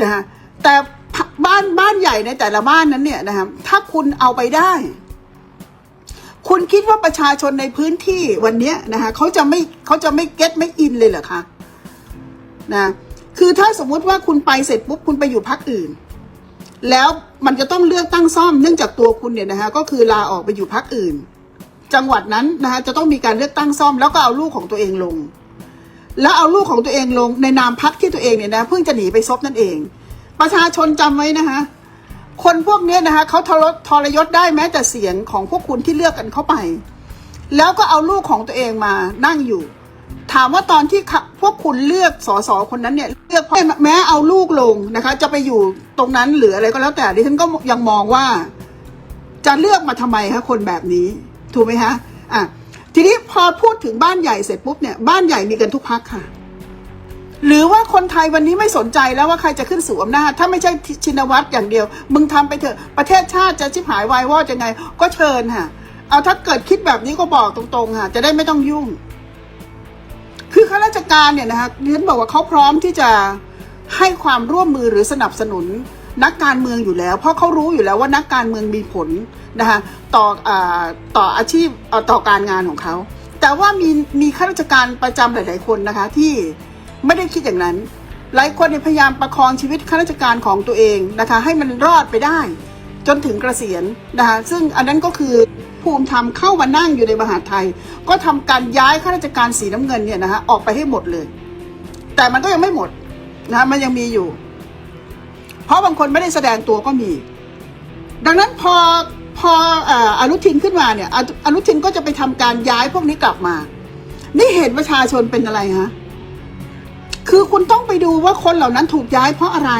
นะฮะแต่บ้านบ้านใหญ่ในแต่ละบ้านนั้นเนี่ยนะครับถ้าคุณเอาไปได้ คุณคิดว่าประชาชนในพื้นที่วันนี้นะคะเขาจะไม่เขาจะไม่เก็ตไม่อินเลยเหรอคะนะคือถ้าสมมุติว่าคุณไปเสร็จปุ๊บคุณไปอยู่พักอื่น แล้วมันจะต้องเลือกตั้งซ่อมเนื่องจากตัวคุณเนี่ยนะคะก็คือลาออกไปอยู่พักอื่น จังหวัดนั้นนะคะจะต้องมีการเลือกตั้งซ่อมแล้วก็เอาลูกของตัวเองลง แล้วเอาลูกของตัวเองลงในนามพักที่ตัวเองเนี่ยนะเพิ่งจะหนีไปซบนั่นเอง ประชาชนจำไว้นะคะคนพวกเนี้ยนะคะเขาทรทรยศได้แม้แต่เสียงของพวกคุณที่เลือกกันเข้าไป แล้วก็เอาลูกของตัวเองมานั่งอยู่ ถามว่าตอนที่พวกคุณเลือกสสคนนั้นเนี่ยเลือกแม้เอาลูกลงนะคะ จะไปอยู่ตรงนั้นหรืออะไรก็แล้วแต่ดิฉันก็ยังมองว่า จะเลือกมาทำไมคะคนแบบนี้ ถูกไหมคะอะ ทีนี้พอพูดถึงบ้านใหญ่เสร็จปุ๊บเนี่ยบ้านใหญ่มีกันทุกพักค่ะ หรือว่าคนไทยวันนี้ไม่สนใจแล้วว่าใครจะขึ้นสู่อำนาจถ้าไม่ใช่ชินวัตรอย่างเดียว มึงทำไปเถอะประเทศชาติจะชิบหายวายวอดยังไง ก็เชิญค่ะ เอาถ้าเกิดคิดแบบนี้ก็บอกตรงๆค่ะ จะได้ไม่ต้องยุ่ง คือข้าราชการเนี่ยนะคะเรียนบอกว่าเขาพร้อมที่จะให้ความร่วมมือหรือสนับสนุน นักการเมืองอยู่แล้ว เพราะเขารู้อยู่แล้วว่านักการเมืองมีผลนะคะต่ออาต่ออาชีพเอ่อต่อการงานของเขา แต่ว่ามีมีข้าราชการประจำหลาย ๆ คนนะคะที่ไม่ได้คิดอย่างนั้น หลายคนพยายามประคองชีวิตข้าราชการของตัวเองนะคะให้มันรอดไปได้ จนถึงเกษียณนะคะซึ่งอันนั้นก็คือภูมิธรรมเข้ามานั่งอยู่ในมหาไทย ก็ทำการย้ายข้าราชการสีน้ำเงินเนี่ยนะคะออกไปให้หมดเลย แต่มันก็ยังไม่หมดนะคะมันยังมีอยู่ เพราะบางคนไม่ได้แสดงตัวก็มี ดังนั้นพอพออนุทินขึ้นมาเนี่ยอนุทินก็จะไปทำการย้ายพวกนี้กลับมา นี่เห็นประชาชนเป็นอะไรฮะคือคุณต้องไปดูว่าคนเหล่านั้นถูกย้ายเพราะอะไร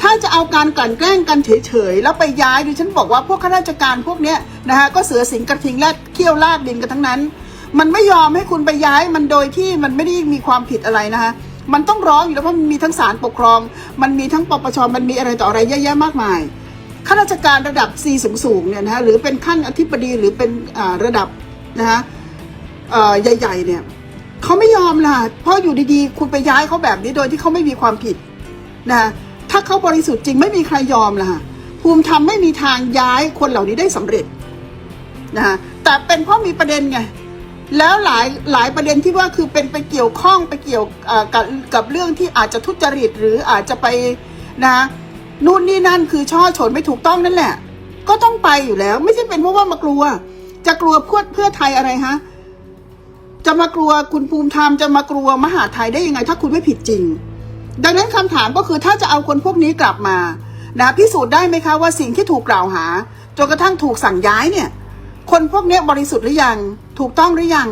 ถ้าจะเอาการกลั่นแกล้งกันเฉยๆแล้วไปย้ายดิฉันบอกว่าพวกข้าราชการพวกเนี้ยนะฮะก็เสือสิงกระทิงแรดเขี้ยวลากดินกันทั้งนั้น มันไม่ยอมให้คุณไปย้ายมันโดยที่มันไม่ได้มีความผิดอะไรนะคะ มันต้องร้องอยู่แล้วเพราะมันมีทั้งศาลปกครอง มันมีทั้งปปชมันมีอะไรต่ออะไรเยอะแยะมากมายข้าราชการระดับ C สูงๆเนี่ยนะฮะหรือเป็นขั้นอธิบดีหรือเป็นระดับนะฮะใหญ่ๆเนี่ยเขาไม่ยอมล่ะเพราะอยู่ดีๆ คุณไปย้ายเขาแบบนี้โดยที่เขาไม่มีความผิดนะฮะถ้าเขาบริสุทธิ์จริงไม่มีใครยอมล่ะภูมิธรรมไม่มีทางย้ายคนเหล่านี้ได้สำเร็จนะฮะแต่เป็นเพราะมีประเด็นไง แล้วหลายหลายประเด็นที่ว่าคือเป็นไปเกี่ยวข้องไปเกี่ยวอ่อกับกับเรื่องที่อาจจะทุจริตหรืออาจจะไปนะนู่นนี่นั่นคือช่อฉนไม่ถูกต้องนั่นแหละ ก็ต้องไปอยู่แล้ว ไม่ใช่เป็นเพราะว่ามากลัว จะกลัวเพื่อเพื่อไทยอะไรฮะจะมากลัวคุณภูมิธรรมจะมากลัวมหาไทยได้ยังไง ถ้าคุณไม่ผิดจริง ดังนั้นคำถามก็คือถ้าจะเอาคนพวกนี้กลับมานะพิสูจน์ได้ไหมคะว่าสิ่งที่ถูกกล่าวหาจนกระทั่งถูกสั่งย้ายเนี่ย คนพวกนี้บริสุทธิ์หรือยัง ถูกต้องหรือยัง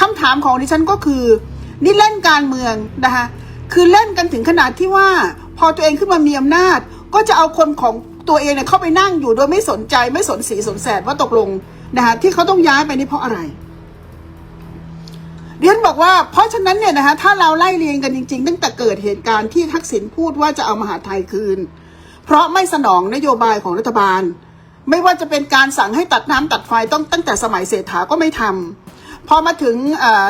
คำถามของดิฉันก็คือ นี่เล่นการเมืองนะคะคือเล่นกันถึงขนาดที่ว่า พอตัวเองขึ้นมามีอำนาจ ก็จะเอาคนของตัวเองเนี่ยเข้าไปนั่งอยู่โดยไม่สนใจไม่สนสีสนแสดว่าตกลงนะคะที่เขาต้องย้ายไปนี่เพราะอะไรเรียนบอกว่าเพราะฉะนั้นเนี่ยนะคะถ้าเราไล่เรียงกันจริงๆตั้งแต่เกิดเหตุการณ์ที่ทักษิณพูดว่าจะเอามหาไทยคืน เพราะไม่สนองนโยบายของรัฐบาล ไม่ว่าจะเป็นการสั่งให้ตัดน้ำตัดไฟต้องตั้งแต่สมัยเศรษฐาก็ไม่ทำพอมาถึง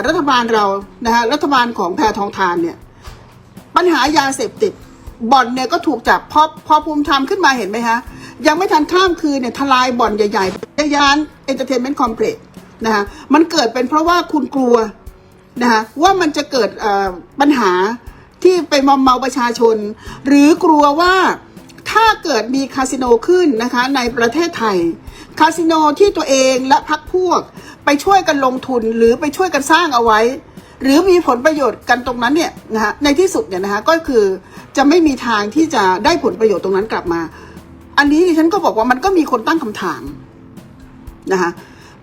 รัฐบาลเรานะคะรัฐบาลของแพทองทานเนี่ยปัญหายาเสพติดบ่อนเนี่ยก็ถูกจับพอพอภูมิธรรมขึ้นมาเห็นไหมฮะยังไม่ทันข้ามคืนเนี่ยทลายบ่อนใหญ่ๆยานเอนเตอร์เทนเมนต์คอมเพล็กซ์นะคะมันเกิดเป็นเพราะว่าคุณกลัวนะคะว่ามันจะเกิดปัญหาที่ไปมอมเมาประชาชน หรือกลัวว่า ถ้าเกิดมีคาสิโนขึ้นนะคะในประเทศไทย คาสิโนที่ตัวเองและพักพวกไปช่วยกันลงทุนหรือไปช่วยกันสร้างเอาไว้ หรือมีผลประโยชน์กันตรงนั้นเนี่ยนะฮะในที่สุดเนี่ยนะคะก็คือจะไม่มีทางที่จะได้ผลประโยชน์ตรงนั้นกลับมา อันนี้ดิฉันก็บอกว่ามันก็มีคนตั้งคำถามนะคะ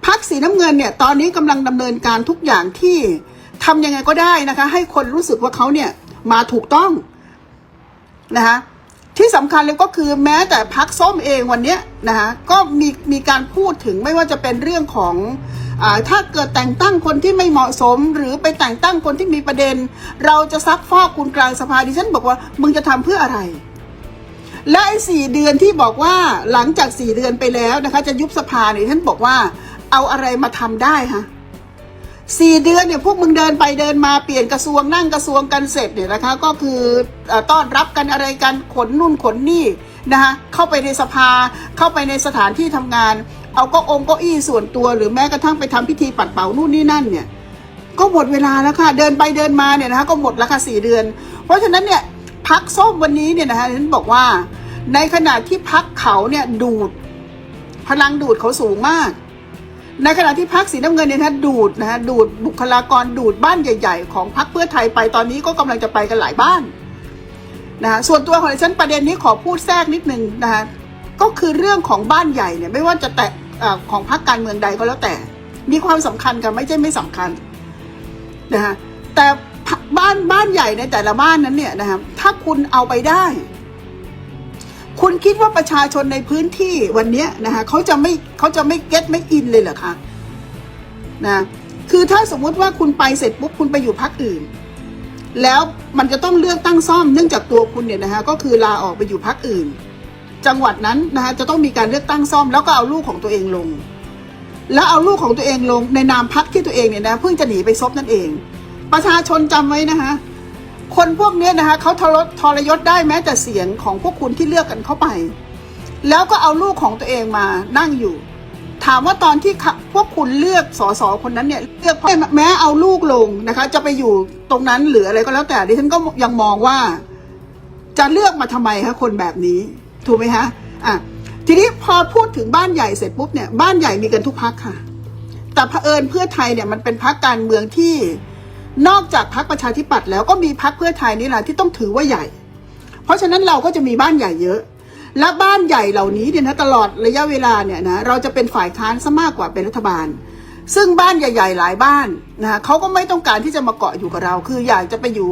พักสีน้ำเงินเนี่ยตอนนี้กำลังดำเนินการทุกอย่างที่ทำยังไงก็ได้นะคะ ให้คนรู้สึกว่าเขาเนี่ยมาถูกต้องนะคะ ที่สำคัญเลยก็คือแม้แต่พักส้มเองวันนี้นะคะก็มีมีการพูดถึงไม่ว่าจะเป็นเรื่องของอถ้าเกิดแต่งตั้งคนที่ไม่เหมาะสม หรือไปแต่งตั้งคนที่มีประเด็น เราจะซักฟอกคุณกลางสภาดิฉันบอกว่ามึงจะทำเพื่ออะไร และไอ้สี่เดือนที่บอกว่าหลังจากสี่เดือนไปแล้วนะคะ จะยุบสภาเนี่ยท่านบอกว่า เอาอะไรมาทำได้ฮะ สี่เดือนเนี่ยพวกมึงเดินไปเดินมาเปลี่ยนกระทรวงนั่งกระทรวงกันเสร็จเนี่ยนะคะก็คือต้อนรับกันอะไรกันขนนู่นขนนี่นะคะเข้าไปในสภาเข้าไปในสถานที่ทำงาน เอาก็องค์ก็อี้ส่วนตัว หรือแม้กระทั่งไปทำพิธีปัดเป่านู่นนี่นั่นเนี่ยก็หมดเวลาแล้วค่ะเดินไปเดินมาเนี่ยนะคะก็หมดแล้วค่ะสี่เดือน เพราะฉะนั้นเนี่ยพักส้มวันนี้เนี่ยนะคะฉันบอกว่าในขณะที่พักเขาเนี่ยดูดพลังดูดเขาสูงมาก ในขณะที่พักสีน้ำเงินเนี่ยนะดูดนะฮะดูดบุคลากรดูดบ้านใหญ่ ๆ ของพักเพื่อไทยไปตอนนี้ก็กำลังจะไปกันหลายบ้านนะฮะส่วนตัวของดิฉันประเด็นนี้ขอพูดแทรกนิดนึงนะฮะก็คือเรื่องของบ้านใหญ่เนี่ยไม่ว่าจะแต่ของพักการเมืองใดก็แล้วแต่ มีความสำคัญกันไม่ใช่ไม่สำคัญนะฮะแต่บ้านบ้านใหญ่ในแต่ละบ้านนั้นเนี่ยนะครับถ้าคุณเอาไปได้ คุณคิดว่าประชาชนในพื้นที่วันนี้นะคะเขาจะไม่เขาจะไม่เก็ตไม่อินเลยเหรอคะนะคือถ้าสมมุติว่าคุณไปเสร็จปุ๊บคุณไปอยู่พักอื่น แล้วมันจะต้องเลือกตั้งซ่อมเนื่องจากตัวคุณเนี่ยนะคะก็คือลาออกไปอยู่พักอื่น จังหวัดนั้นนะคะจะต้องมีการเลือกตั้งซ่อม แล้วก็เอาลูกของตัวเองลง แล้วเอาลูกของตัวเองลงในนามพักที่ตัวเองเนี่ยนะเพิ่งจะหนีไปซบนั่นเอง ประชาชนจำไว้นะคะ คนพวกนี้นะคะเขาทรทรยศได้แม้แต่เสียงของพวกคุณที่เลือกกันเข้าไป แล้วก็เอาลูกของตัวเองมานั่งอยู่ ถามว่าตอนที่พวกคุณเลือกสสคนนั้นเนี่ยเลือกแม้เอาลูกลงนะคะ จะไปอยู่ตรงนั้นหรืออะไรก็แล้วแต่ดิฉันก็ยังมองว่า จะเลือกมาทำไมคะคนแบบนี้ ถูกไหมคะอะทีนี้พอพูดถึงบ้านใหญ่เสร็จปุ๊บเนี่ยบ้านใหญ่มีกันทุกพักค่ะ แต่เผอิญเพื่อไทยเนี่ยมันเป็นพักการเมืองที่ นอกจากพักประชาธิปัตย์แล้วก็มีพักเพื่อไทยนี่แหละที่ต้องถือว่าใหญ่ เพราะฉะนั้นเราก็จะมีบ้านใหญ่เยอะ และบ้านใหญ่เหล่านี้เนี่ยนะตลอดระยะเวลาเนี่ยนะเราจะเป็นฝ่ายค้านซะมากกว่าเป็นรัฐบาล ซึ่งบ้านใหญ่ ๆ หลายบ้านนะคะเขาก็ไม่ต้องการที่จะมาเกาะอยู่กับเรา คืออยากจะไปอยู่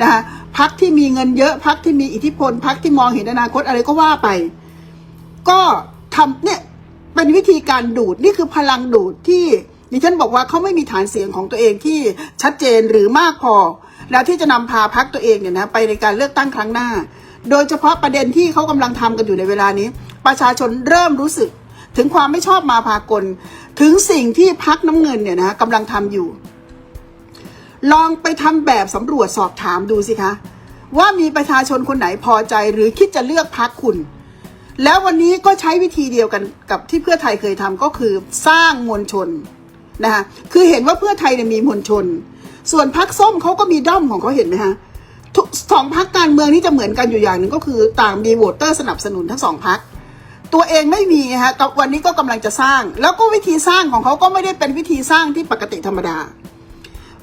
นะคะพักที่มีเงินเยอะพักที่มีอิทธิพลพักที่มองเห็นอนาคตอะไรก็ว่าไป ก็ทำเนี่ยเป็นวิธีการดูดนี่คือพลังดูดที่ ดิฉันบอกว่าเขาไม่มีฐานเสียงของตัวเองที่ชัดเจนหรือมากพอ แล้วที่จะนำพาพักตัวเองเนี่ยนะไปในการเลือกตั้งครั้งหน้า โดยเฉพาะประเด็นที่เขากำลังทำกันอยู่ในเวลานี้ ประชาชนเริ่มรู้สึก ถึงความไม่ชอบมาพากล ถึงสิ่งที่พักน้ำเงินเนี่ยนะกำลังทำอยู่ ลองไปทำแบบสำรวจสอบถามดูสิคะว่ามีประชาชนคนไหนพอใจหรือคิดจะเลือกพักคุณ แล้ววันนี้ก็ใช้วิธีเดียวกันกับที่เพื่อไทยเคยทำก็คือสร้างมวลชน นะคะคือเห็นว่าเพื่อไทยเนี่ยมีมวลชน ส่วนพักส้มเขาก็มีด้อมของเขาเห็นไหมคะสองพักการเมืองนี่จะเหมือนกันอยู่อย่างหนึ่งก็คือต่างมีโหวตเตอร์สนับสนุนทั้งสองพักตัวเองไม่มีฮะวันนี้ก็กำลังจะสร้าง แล้วก็วิธีสร้างของเขาก็ไม่ได้เป็นวิธีสร้างที่ปกติธรรมดา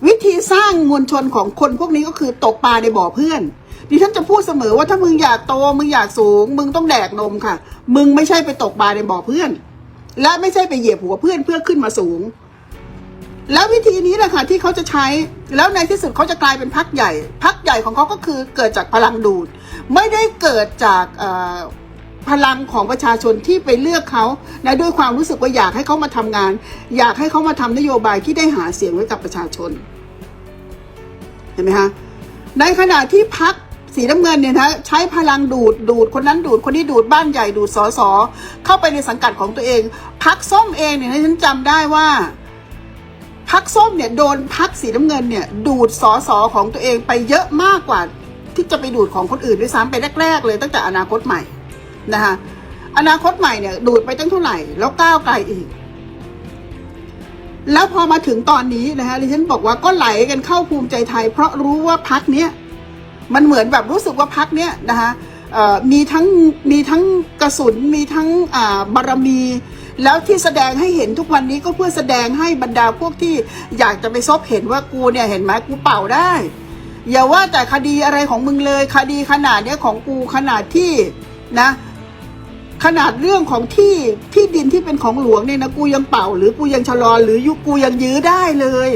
วิธีสร้างมวลชนของคนพวกนี้ก็คือตกปลาในบ่อเพื่อน ดิฉันจะพูดเสมอว่าถ้ามึงอยากโตมึงอยากสูง มึงต้องแดกนมค่ะ มึงไม่ใช่ไปตกปลาในบ่อเพื่อน และไม่ใช่ไปเหยียบหัวเพื่อนเพื่อขึ้นมาสูง แล้ววิธีนี้แหละค่ะที่เขาจะใช้แล้วในที่สุดเขาจะกลายเป็นพักใหญ่ พักใหญ่ของเขาก็คือเกิดจากพลังดูด ไม่ได้เกิดจากพลังของประชาชนที่ไปเลือกเขานะด้วยความรู้สึกว่าอยากให้เขามาทำงาน อยากให้เขามาทำนโยบายที่ได้หาเสียงไว้กับประชาชน เห็นไหมคะในขณะที่พักสีน้ำเงินเนี่ยนะใช้พลังดูดดูดคนนั้นดูดคนนี้ดูดบ้านใหญ่ดูดสอสอเข้าไปในสังกัดของตัวเอง พักส้มเองเนี่ยฉันจำได้ว่า พักส้มเนี่ยโดนพักสีน้ำเงินเนี่ยดูดสอสอของตัวเองไปเยอะมากกว่า ที่จะไปดูดของคนอื่นด้วยซ้ำไปแรก ๆ เลยตั้งแต่อนาคตใหม่นะคะอนาคตใหม่เนี่ยดูดไปตั้งเท่าไหร่ แล้วก้าวไกลอีก แล้วพอมาถึงตอนนี้นะคะดิฉันบอกว่าก็ไหลกันเข้าภูมิใจไทย เพราะรู้ว่าพักเนี้ยมันเหมือนแบบรู้สึกว่าพักเนี้ยนะคะมีทั้งมีทั้งกระสุนมีทั้งอ่าบารมี แล้วที่แสดงให้เห็นทุกวันนี้ก็เพื่อแสดงให้บรรดาพวกที่อยากจะไปซบเห็นว่ากูเนี่ยเห็นไหมกูเป่าได้ อย่าว่าแต่คดีอะไรของมึงเลย คดีขนาดเนี้ยของกูขนาดที่นะ ขนาดเรื่องของที่ที่ดินที่เป็นของหลวงเนี่ยนะกูยังเป่า หรือกูยังชะลอหรือยุกูยังยื้อได้เลย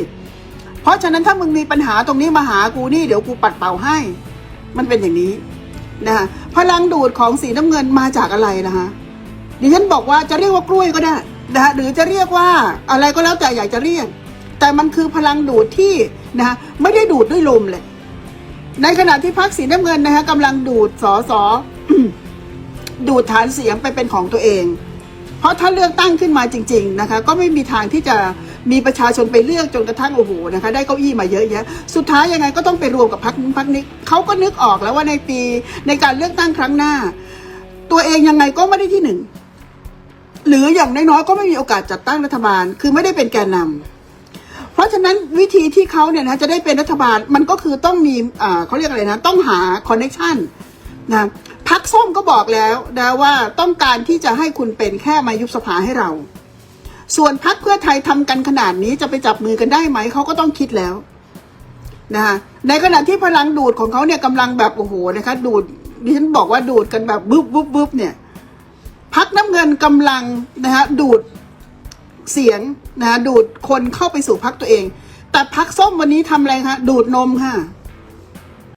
เพราะฉะนั้นถ้ามึงมีปัญหาตรงนี้มาหากูนี่เดี๋ยวกูปัดเป่าให้ มันเป็นอย่างนี้นะคะพลังดูดของสีน้ำเงินมาจากอะไรนะคะ ดิฉันบอกว่าจะเรียกว่ากล้วยก็ได้นะคะหรือจะเรียกว่าอะไรก็แล้วแต่อยากจะเรียก แต่มันคือพลังดูดที่นะคะไม่ได้ดูดด้วยลมเลย ในขณะที่พรรคสีน้ำเงินนะคะกำลังดูดสอสอดูดฐานเสียงไปเป็นของตัวเอง เพราะถ้าเลือกตั้งขึ้นมาจริง ๆนะคะ ก็ไม่มีทางที่จะมีประชาชนไปเลือกจนกระทั่งโอ้โหนะคะ ได้เก้าอี้มาเยอะแยะ สุดท้ายยังไงก็ต้องไปรวมกับพักนู้นพักนี้เขาก็นึกออกแล้วว่าในปีในการเลือกตั้งครั้งหน้า ตัวเองยังไงก็ไม่ได้ที่หนึ่ง หรืออย่างน้อยๆก็ไม่มีโอกาสจัดตั้งรัฐบาล คือไม่ได้เป็นแกนนำเพราะฉะนั้นวิธีที่เขาเนี่ยนะจะได้เป็นรัฐบาลมันก็คือต้องมีเขาเรียกอะไรนะ ต้องหาคอนเน c t ชันนะพักส้มก็บอกแล้วนะว่าต้องการที่จะให้คุณเป็นแค่มายุบสภาให้เรา ส่วนพักเพื่อไทยทำกันขนาดนี้จะไปจับมือกันได้ไหมเขาก็ต้องคิดแล้วนะคะในขณะที่พลังดูดของเขาเนี่ยกำลังแบบโอ้โหนะคะดูดดิฉันบอกว่าดูดกันแบบบึ๊บบึ๊บบึ๊บเนี่ย พักน้ำเงินกำลังนะคะดูดเสียงนะคะดูดคนเข้าไปสู่พักตัวเอง แต่พักส้มวันนี้ทำอะไรคะดูดนมค่ะ